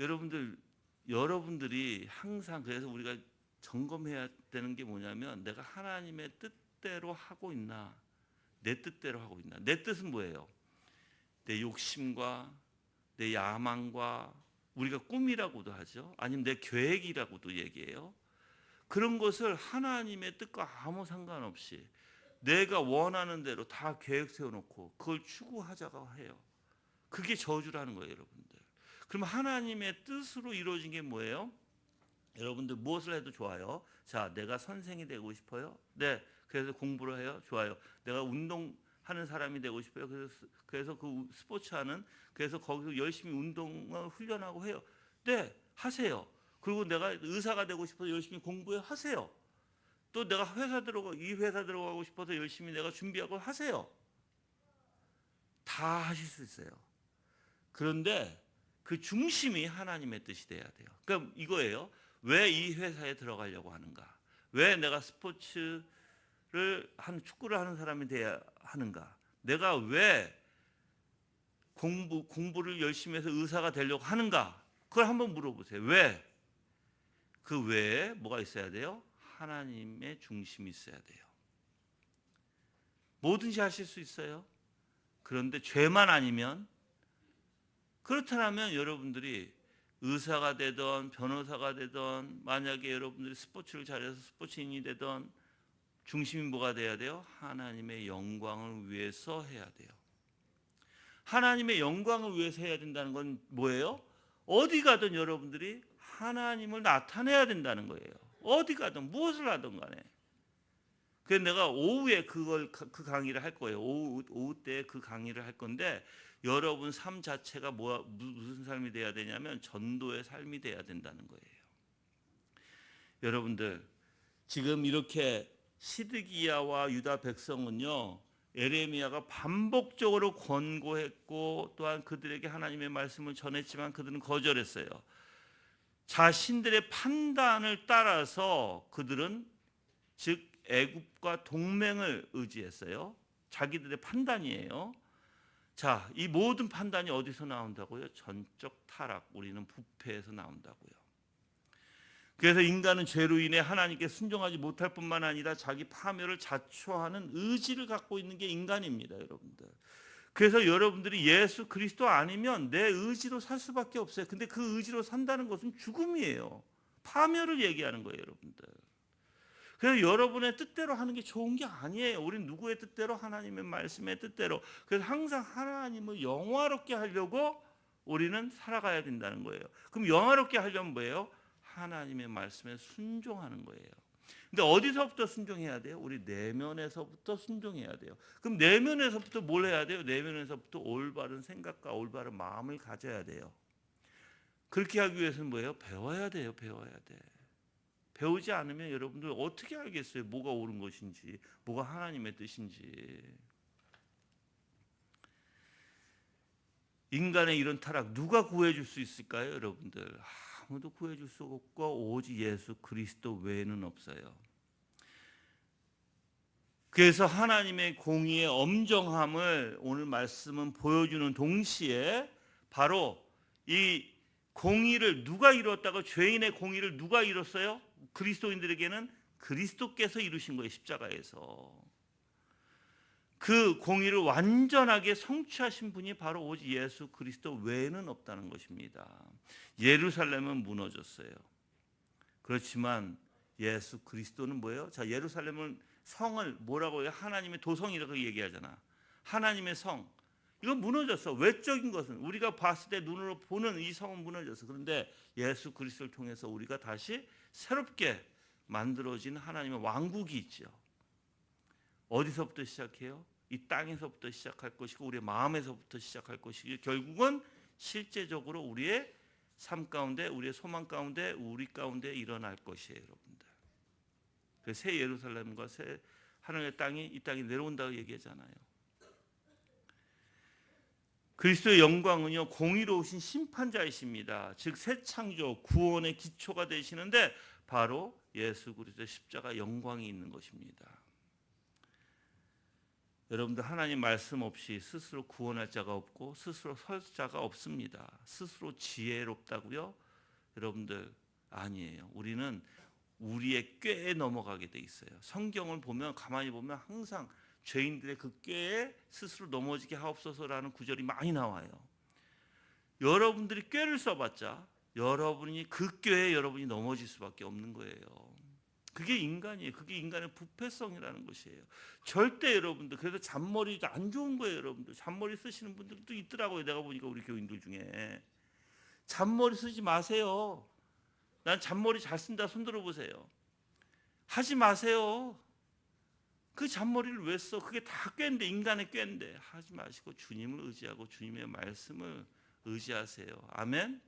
여러분들 여러분들이 항상 그래서 우리가 점검해야 되는 게 뭐냐면 내가 하나님의 뜻대로 하고 있나 내 뜻대로 하고 있나 내 뜻은 뭐예요? 내 욕심과 내 야망과 우리가 꿈이라고도 하죠. 아니면 내 계획이라고도 얘기해요. 그런 것을 하나님의 뜻과 아무 상관없이 내가 원하는 대로 다 계획 세워놓고 그걸 추구하자고 해요. 그게 저주라는 거예요, 여러분들. 그럼 하나님의 뜻으로 이루어진 게 뭐예요? 여러분들 무엇을 해도 좋아요. 자, 내가 선생이 되고 싶어요. 네, 그래서 공부를 해요. 좋아요. 내가 운동 하는 사람이 되고 싶어요. 그래서 그래서 그 스포츠 하는 그래서 거기서 열심히 운동을 훈련하고 해요. 네, 하세요. 그리고 내가 의사가 되고 싶어서 열심히 공부해 하세요. 또 내가 회사 들어가 이 회사 들어가고 싶어서 열심히 내가 준비하고 하세요. 다 하실 수 있어요. 그런데 그 중심이 하나님의 뜻이 돼야 돼요. 그럼 이거예요. 왜 이 회사에 들어가려고 하는가? 왜 내가 스포츠를 하는 축구를 하는 사람이 돼야 하는가? 내가 왜 공부 공부를 열심히 해서 의사가 되려고 하는가? 그걸 한번 물어보세요. 왜? 그 외에 뭐가 있어야 돼요? 하나님의 중심이 있어야 돼요. 뭐든지 하실 수 있어요. 그런데 죄만 아니면 그렇다면 여러분들이 의사가 되던 변호사가 되던 만약에 여러분들이 스포츠를 잘해서 스포츠인이 되던 중심이 뭐가 돼야 돼요? 하나님의 영광을 위해서 해야 돼요. 하나님의 영광을 위해서 해야 된다는 건 뭐예요? 어디 가든 여러분들이 하나님을 나타내야 된다는 거예요. 어디 가든 무엇을 하든 간에. 그래서 내가 오후에 그걸 그 강의를 할 거예요. 오후 오후 때 그 강의를 할 건데 여러분 삶 자체가 뭐 무슨 삶이 돼야 되냐면 전도의 삶이 돼야 된다는 거예요. 여러분들 지금 이렇게 시드기야와 유다 백성은요. 에레미야가 반복적으로 권고했고 또한 그들에게 하나님의 말씀을 전했지만 그들은 거절했어요. 자신들의 판단을 따라서 그들은 즉 애굽과 동맹을 의지했어요. 자기들의 판단이에요. 자, 이 모든 판단이 어디서 나온다고요? 전적 타락, 우리는 부패에서 나온다고요. 그래서 인간은 죄로 인해 하나님께 순종하지 못할 뿐만 아니라 자기 파멸을 자초하는 의지를 갖고 있는 게 인간입니다, 여러분들. 그래서 여러분들이 예수 그리스도 아니면 내 의지로 살 수밖에 없어요. 근데 그 의지로 산다는 것은 죽음이에요. 파멸을 얘기하는 거예요, 여러분들. 그래서 여러분의 뜻대로 하는 게 좋은 게 아니에요. 우리는 누구의 뜻대로 하나님의 말씀의 뜻대로. 그래서 항상 하나님을 영화롭게 하려고 우리는 살아가야 된다는 거예요. 그럼 영화롭게 하려면 뭐예요? 하나님의 말씀에 순종하는 거예요. 근데 어디서부터 순종해야 돼요? 우리 내면에서부터 순종해야 돼요. 그럼 내면에서부터 뭘 해야 돼요? 내면에서부터 올바른 생각과 올바른 마음을 가져야 돼요. 그렇게 하기 위해서는 뭐예요? 배워야 돼요. 배워야 돼. 배우지 않으면 여러분들 어떻게 알겠어요? 뭐가 옳은 것인지, 뭐가 하나님의 뜻인지. 인간의 이런 타락 누가 구해줄 수 있을까요, 여러분들? 아무도 구해줄 수 없고 오직 예수 그리스도 외에는 없어요. 그래서 하나님의 공의의 엄정함을 오늘 말씀은 보여주는 동시에 바로 이 공의를 누가 이뤘다고 죄인의 공의를 누가 이뤘어요? 그리스도인들에게는 그리스도께서 이루신 거예요 십자가에서 그 공의를 완전하게 성취하신 분이 바로 오직 예수 그리스도 외에는 없다는 것입니다. 예루살렘은 무너졌어요. 그렇지만 예수 그리스도는 뭐예요? 자 예루살렘은 성을 뭐라고 해요? 하나님의 도성이라고 얘기하잖아. 하나님의 성. 이건 무너졌어. 외적인 것은 우리가 봤을 때 눈으로 보는 이 성은 무너졌어. 그런데 예수 그리스도를 통해서 우리가 다시 새롭게 만들어진 하나님의 왕국이 있죠. 어디서부터 시작해요? 이 땅에서부터 시작할 것이고 우리의 마음에서부터 시작할 것이고 결국은 실제적으로 우리의 삶 가운데 우리의 소망 가운데 우리 가운데 일어날 것이에요, 여러분들. 그 새 예루살렘과 새 하늘의 땅이 이 땅에 내려온다고 얘기하잖아요. 그리스도의 영광은요 공의로우신 심판자이십니다. 즉 새 창조 구원의 기초가 되시는데 바로 예수 그리스도 십자가 영광이 있는 것입니다. 여러분들 하나님 말씀 없이 스스로 구원할 자가 없고 스스로 설 자가 없습니다. 스스로 지혜롭다고요? 여러분들 아니에요. 우리는 우리의 꾀에 넘어가게 돼 있어요. 성경을 보면 가만히 보면 항상 죄인들의 그 꾀에 스스로 넘어지게 하옵소서라는 구절이 많이 나와요. 여러분들이 꾀를 써봤자 여러분이 그 꾀에 여러분이 넘어질 수밖에 없는 거예요. 그게 인간이에요. 그게 인간의 부패성이라는 것이에요. 절대 여러분들 그래서 잔머리도 안 좋은 거예요, 여러분들. 잔머리 쓰시는 분들도 있더라고요. 내가 보니까 우리 교인들 중에 잔머리 쓰지 마세요. 난 잔머리 잘 쓴다 손 들어 보세요. 하지 마세요. 그 잔머리를 왜 써? 그게 다 꾀인데 인간의 꾀인데 하지 마시고 주님을 의지하고 주님의 말씀을 의지하세요. 아멘.